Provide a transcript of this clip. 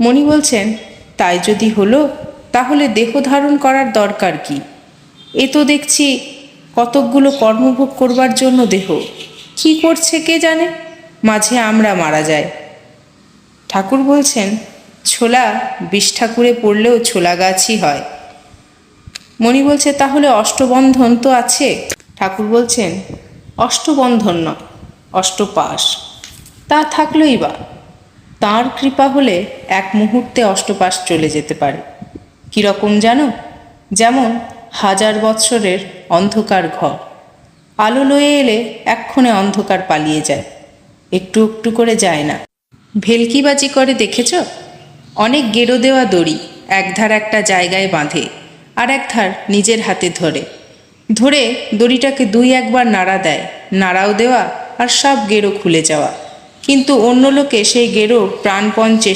মণি বলছেন, তাই যদি হলো, তাহলে দেহ ধারণ করার দরকার কি? এ তো দেখছি কতকগুলো কর্মভোগ করবার জন্য দেহ। কি করছে কে জানে? মাঝে আমরা মারা যায় ঠাকুর বলছেন, ছোলা বিষ ঠাকুরে পড়লেও ছোলা গাছই হয়। মণি বলছে, তাহলে অষ্টবন্ধন তো আছে? ঠাকুর বলছেন, অষ্টবন্ধন নয়, অষ্টপাশ। তা থাকলোই বা। তাঁর কৃপা হলে এক মুহূর্তে অষ্টপাশ চলে যেতে পারে। কীরকম জানো? যেমন হাজার বৎসরের অন্ধকার ঘর। আলো লয়ে এলে এক্ষণে অন্ধকার পালিয়ে যায়। একটু একটু করে যায় না। ভেলকিবাজি করে দেখেছ? অনেক গেরো দেওয়া দড়ি একধার একটা জায়গায় বাঁধে আর এক ধার নিজের হাতে ধরে। ধরে দড়িটাকে দুই একবার নাড়া দেয়, নাড়াও দেওয়া আর সব গেরো খুলে যাওয়া। কিন্তু অন্য লোকে সেই গেরো প্রাণপণ